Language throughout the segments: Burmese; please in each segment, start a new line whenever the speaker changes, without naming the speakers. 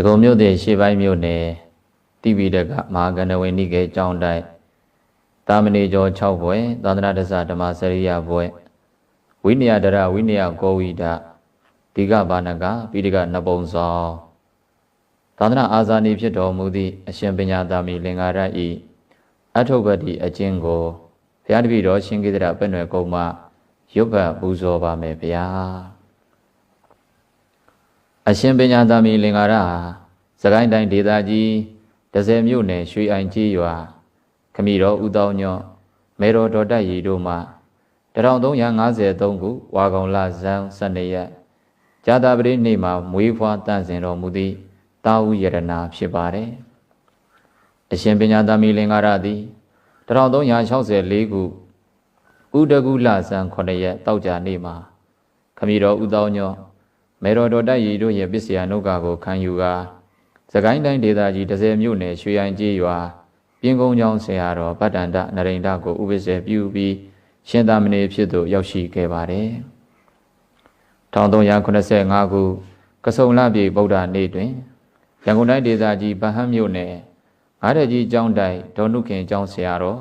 ဒဂုံမြို့တဲ့ရှေ့ပိုင်းမြို့နယ်တိပိတကမဟာကဏဝေနိကေကျောင်းတိုက်တာမဏေကျော်6ဘွယ်သာသနာတစ္ဆဓမ္မစရိယဘွယ်ဝိနည်းဒရဝိနည်းကောဝိဒဒီကဘာနကပိဋကနပုံဆောင်သာသနာအာဇာနည်ဖြစ်တော်မူသည့်အရှင်ပညာသာမီလင်္ကာရဤအထုပ္ပတိအကျဉ်ကိုဘုရားတပည့်တော်ရှင်ကိဒရပဲ့နယ်ကုံမှရုပ်ပတ်ပူဇော်ပါမယ်ဗျာ အရှင်ပညာသာမီလင်္ကာရဟာစကိုင်းတိုင်းဒေသကြီးဒဇယ်မြို့နယ်ရွှေအိုင်ကြီးရွာခမီတော်ဦးတောင်းညော့မေတော်တော်တက်ရီတို့မှ1353ခုဝါကောင်လဇန်12ရက်ဇာတာပတိနေ့မှာမွေးဖွားတန့်စင်တော်မူသည့်တာဝုယရနာဖြစ်ပါတယ်။အရှင်ပညာသမီးလင်္ကာရသည်1364ခုဥဒကုလဇန်9ရက်တောက်ကြနေ့မှာခမီတော်ဦးတောင်းညော့ မေတော်တော်တက်ရီတို့ရဲ့ပစ္စယနုက္ခကိုခံယူကာစကိုင်းတိုင်းဒေသကြီး30မြို့နယ်ရွှေရိုင်ကြီးရွာပြင်းကုန်းကျောင်းဆရာတော်ဗတ္တန္တနရိန္ဒကိုဥပ္ပစေပြုပြီးရှင်သာမဏေဖြစ်သို့ရောက်ရှိခဲ့ပါတယ်။1385ခုကဆုံလပြည်ဗုဒ္ဓနေ့တွင်ရန်ကုန်တိုင်းဒေသကြီးဗဟန်းမြို့နယ်ငါးတကြီးကျောင်းတိုင်ဒေါနုခင်ကျောင်းဆရာတော်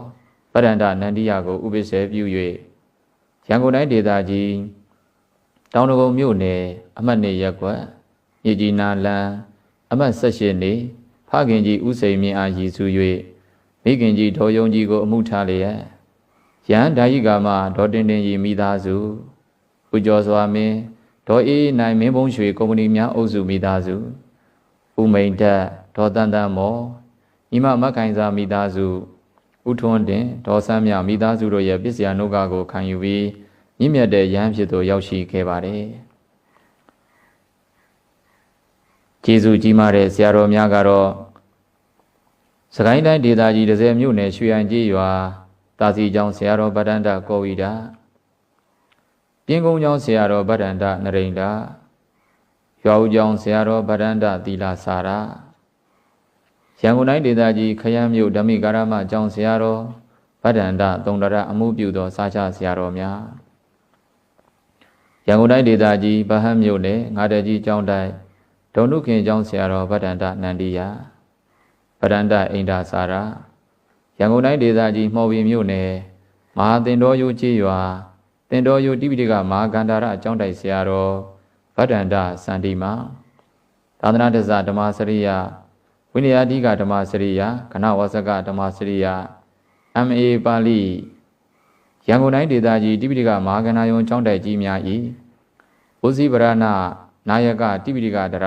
ဗတ္တန္တနန္ဒီယကိုဥပ္ပစေပြု၍ရန်ကုန်တိုင်းဒေသကြီး တောင်တကုံမြို့နယ်အမှတ်နေရက်ကွက်မြေကြီးနာလန်းအမှတ်18နေဖခင်ကြီးဥစိန်မြင့်အားရည်စူး၍မိခင်ကြီးဒေါ်ယုံကြီးကိုအမှုထားလျက်ရန်ဓာယိကာမဒေါ်တင်တင်ကြီးမိသားစုဦးကျော်စွာမင်းဒေါ်အေးနိုင်မင်းဘုံရွှေကုမ္ပဏီများအုပ်စုမိသားစုဦးမိန်တက်ဒေါ်တန်တန်မော်ညီမမက်ခိုင်စာမိသားစုဦးထွန်းတင်ဒေါ်ဆန်းမြမိသားစုတို့ရဲ့ပစ္စယနုကကိုခံယူပြီး မြင့်မြတ်တဲ့ရဟန်းဖြစ်သို့ရောက်ရှိခဲ့ပါတယ်ကျေးဇူးကြီးမားတဲ့ဆရာတော်များကတော့စကိုင်းတိုင်းဒေသကြီး30မြို့နယ်ရွှေရန်ကြီးရွာတာစီကျောင်းဆရာတော်ဗဒ္ဒန္တကောဝိဒပြင်းကုန်းကျောင်းဆရာတော်ဗဒ္ဒန္တနရိန္ဒရွာဦးကျောင်းဆရာတော်ဗဒ္ဒန္တသီလာစာရရန်ကုန်တိုင်းဒေသကြီးခရမ်းမြို့ဓမ္မိကာရမကျောင်းဆရာတော်ဗဒ္ဒန္တသုံးတရအမှုပြုသောစာချဆရာတော်များ ရန်ကုန်တိုင်းဒေသကြီးဗဟန်းမြို့နယ်ငါတကြီးကျောင်းတိုင်းဒုံနုခင်ကျောင်းဆရာတော်ဗဒ္ဒန္တနန္ဒီယဗဒ္ဒန္တအိန္ဒာစာရရန်ကုန်တိုင်းဒေသကြီးမှော်ပင်မြို့နယ်မဟာတင်တော်ရိုးကြီးရွာတင်တော်ရိုးတိပိဋကမဟာကန္တာရအကျောင်းတိုင်ဆရာတော်ဗဒ္ဒန္တစန္ဒီမာသာသနာတစ္ဆဓမ္မစရိယဝိနည်းအဓိကဓမ္မစရိယခဏဝဆကဓမ္မစရိယ MA ပါဠိ ရန်ကုန်တိုင်းဒေသကြီးတိပိဋကမဟာကဏယုံကျောင်းတိုက်ကြီးများ၏ဘုဇိဗရဏနာယကတိပိဋကတရ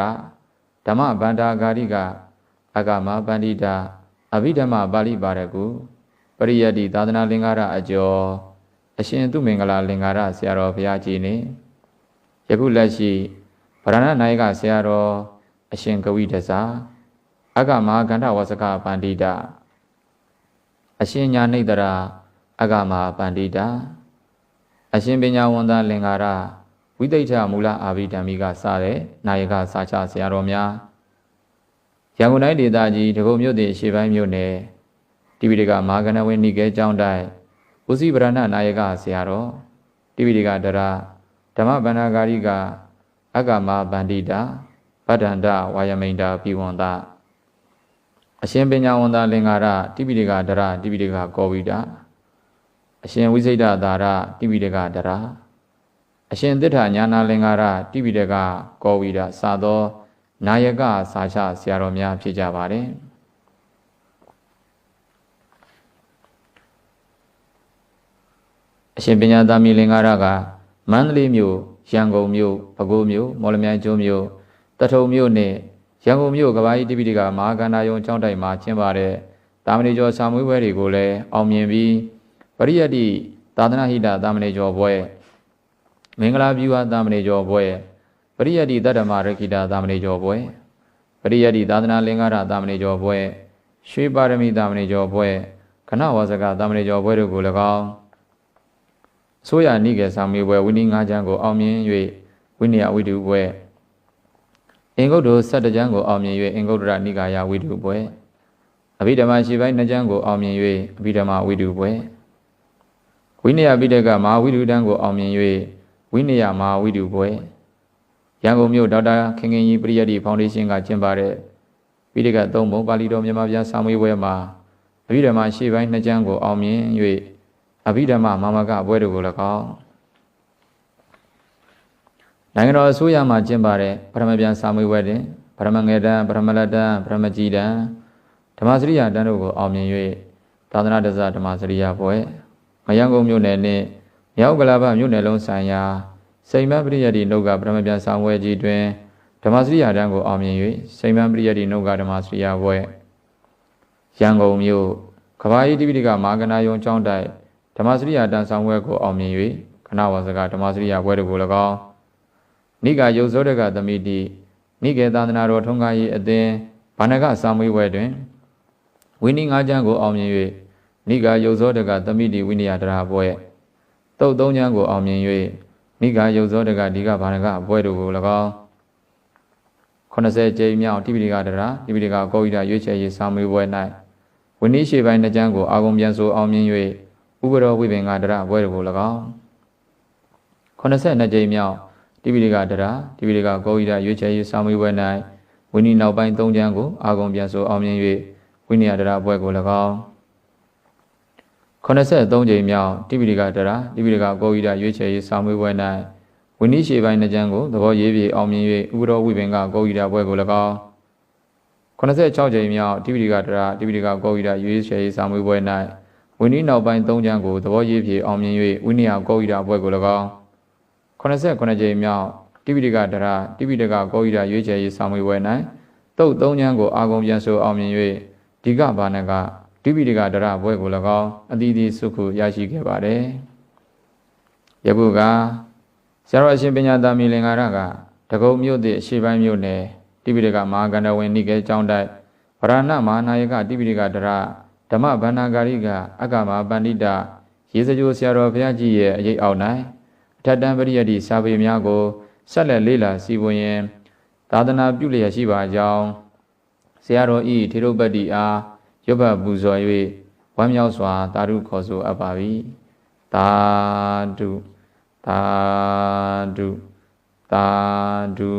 ဓမ္မဗန္တာဂာရိကအဂမပန္တိတာအဘိဓမ္မပါဠိပါရကုပရိယတ္တိသာသနာလင်္ကာရအကျော်အရှင်သူမင်္ဂလာလင်္ကာရဆရာတော်ဘုရားကြီးနေယခုလက်ရှိဗရဏနာယကဆရာတော်အရှင်ကဝိတ္တစာအဂမဟာကန္ဓဝစကပန္တိတာအရှင်ညာနိတရာ အဂမပန္တိတာအရှင်ပညာဝန္တာလင်္ကာရဝိသိဋ္ဌမူလအာဘိဓမ္မိကစတဲ့နာယကစာချဆရာတော်များရန်ကုန်တိုင်းဒေသကြီးတကုံမြို့တည်ရှေ့ပိုင်းမြို့နယ်တိပိဋကမဟာကဏဝင်းနိကေကျောင်းတိုင်းဦးစီးဗရဏနာယကဆရာတော်တိပိဋကဒရဓမ္မဗန္ဓာဂာရိကအဂမဗန္တိတာဗဒ္ဒန္တဝါယမိန်တာပိဝန္တအရှင်ပညာဝန္တာလင်္ကာရတိပိဋကဒရတိပိဋကကောဝိတာ အရှင်ဝိစိတ်တသာရတိပိဋကဒရာအရှင်သစ္ထာညာနာလင်္ကာရတိပိဋကကောဝိတာစသောနာယကစာချဆရာတော်များဖြစ်ကြပါတယ်အရှင်ပညာသားမီလင်္ကာရကမန္တလေးမြို့ရန်ကုန်မြို့ပဲခူးမြို့မော်လမြိုင်ကျွန်းမြို့တထုံမြို့နဲ့ရန်ကုန်မြို့ကဘာကြီးတိပိဋကမဟာကန္တာယုံကျောင်းတိုင်မှာကျင်းပတဲ့တာမဏေကျော်စာမွေးပွဲတွေကိုလည်းအောင်မြင်ပြီး ပရိယတ္တိသာသနာဟိတတာမဏေကျော်ဘွဲမင်္ဂလာပြုဝတာမဏေကျော်ဘွဲပရိယတ္တိတတ္တမရခိတာတာမဏေကျော်ဘွဲပရိယတ္တိသာသနာလင်္ကာရတာမဏေကျော်ဘွဲရွှေပါရမီတာမဏေကျော်ဘွဲခဏဝါစကတာမဏေကျော်ဘွဲတို့ကို၎င်းအစိုးရနိကေစာမေဘွဲဝိနည်း၅ချမ်းကိုအောင်မြင်၍ဝိနည်းဝိတုဘွဲအင်္ဂုတ္တ၁၇ချမ်းကိုအောင်မြင်၍အင်္ဂုတ္တရနိကာယဝိတုဘွဲအဘိဓမ္မာရှိပိုင်း၂ချမ်းကိုအောင်မြင်၍အဘိဓမ္မာဝိတုဘွဲ ဝိနည်းပိဋကမဟာဝိတုတံကိုအောင်မြင်၍ဝိနည်းမဟာဝိတုဘွဲရန်ကုန်မြို့ဒေါက်တာခင်ခင်ကြီးပရိယတ်တီဖောင်ဒေးရှင်းကကျင်းပတဲ့ပိဋကတ်သုံးပုံပါဠိတော်မြန်မာပြန်စာမေးပွဲမှာအဘိဓမ္မာရှေ့ပိုင်းနှစ်ကျမ်းကိုအောင်မြင်၍အဘိဓမ္မာမာမကဘွဲတို့ကို၎င်းနိုင်ငံတော်အစိုးရမှကျင်းပတဲ့ပထမပြန်စာမေးပွဲတွင်ပထမငယ်တန်းပထမလက်တန်းပထမကြီးတန်းဓမ္မစရိယာတန်းတို့ကိုအောင်မြင်၍သာသနာတဇဓမ္မစရိယာဘွဲ မယန်းကုန်းမြို့နယ်နှင့်မြောက်ကလာပမြို့နယ်လုံးဆိုင်ရာစိန်မပရိယတ်ဒီနှုတ်ကပထမပြန်ဆောင်ဝဲကြီးတွင်ဓမ္မစရိယာတန်းကိုအောင်မြင်၍စိန်မပရိယတ်ဒီနှုတ်ကဓမ္မစရိယာဘွဲရန်ကုန်မြို့ကဘာယီတိပိဋကမာကနာယုံကျောင်းတိုက်ဓမ္မစရိယာတန်းဆောင်ဝဲကိုအောင်မြင်၍ခဏဝါစကဓမ္မစရိယာဘွဲတို့ကို၎င်းနိကာယုတ်ဇောတကသမိတိနိကေသာသနာတော်ထုံးကားရေးအသင်းဘာနကစာမွေးပွဲတွင်ဝိနည်း၅ကျမ်းကိုအောင်မြင်၍ နိကာယုတ်ဇောတကသမိတိဝိနည်းတရာပွဲတုတ်၃ကျမ်းကိုအောင်မြင်၍နိကာယုတ်ဇောတကဒီကဘာနကပွဲတို့ကို၎င်း80ကြိမ်မြောက်တိပိဋကတရာတိပိဋကကောဣဒရွေးချယ်ရေးစာမွေးပွဲ၌ဝိနည်းရှိပိုင်းနှစ်ကျမ်းကိုအာဂုံပြန်ဆိုအောင်မြင်၍ဥပရောဝိပင်ကတရာပွဲတို့ကို၎င်း82ကြိမ်မြောက်တိပိဋကတရာတိပိဋကကောဣဒရွေးချယ်ရေးစာမွေးပွဲ၌ဝိနည်းနောက်ပိုင်း၃ကျမ်းကိုအာဂုံပြန်ဆိုအောင်မြင်၍ဝိနည်းတရာပွဲကို၎င်း 83ကြိမ်မြောက်တိပိဋကတရာတိပိဋကကောဣဒရွေးချယ်ရေးစာမွေးပွဲ၌ဝိနည်းရှိပိုင်းနှစ်ကျမ်းကိုသဘောရေးပြေအောင်မြင်၍ဥပရောဝိပင်ကကောဣဒပွဲကို၎င်း86ကြိမ်မြောက်တိပိဋကတရာတိပိဋကကောဣဒရွေးချယ်ရေးစာမွေးပွဲ၌ဝိနည်းနောက်ပိုင်း၃ကျမ်းကိုသဘောရေးပြေအောင်မြင်၍ဝိနည်းကောဣဒပွဲကို၎င်း89ကြိမ်မြောက်တိပိဋကတရာတိပိဋကကောဣဒရွေးချယ်ရေးစာမွေးပွဲ၌တုတ်၃ကျမ်းကိုအာဂုံပြန်ဆိုအောင်မြင်၍ဒီကဘာနက တိပိဋကတရဘွဲကို၎င်းအတီးတီစုခုရရှိခဲ့ပါတယ်။ယခုကဆရာတော်အရှင်ပညာသာမီလင်္ကာရကတကုံမြို့သည့်အရှိပိုင်းမြို့နယ်တိပိဋကမဟာကန္တဝင်နိကေကျောင်းတိုက်ဗရဏမဟာနာယကတိပိဋကတရဓမ္မဗန္နာဂာရိကအက္ကမပန္တိတရေစကြိုဆရာတော်ဘုရားကြီးရဲ့အရေးအောက်၌အထက်တန်းပရိယတ်တိစာပေများကိုဆက်လက်လေ့လာစီပွင်ရင်သာသနာပြုလျက်ရှိပါကြောင်းဆရာတော်ဤထေရုပတ္တိအား ရွတ်ပတ်ပူဇော်၍ဝမ်းမြောက်စွာတာရုခေါ်ဆိုအပ်ပါ၏သာဓုသာဓုသာဓု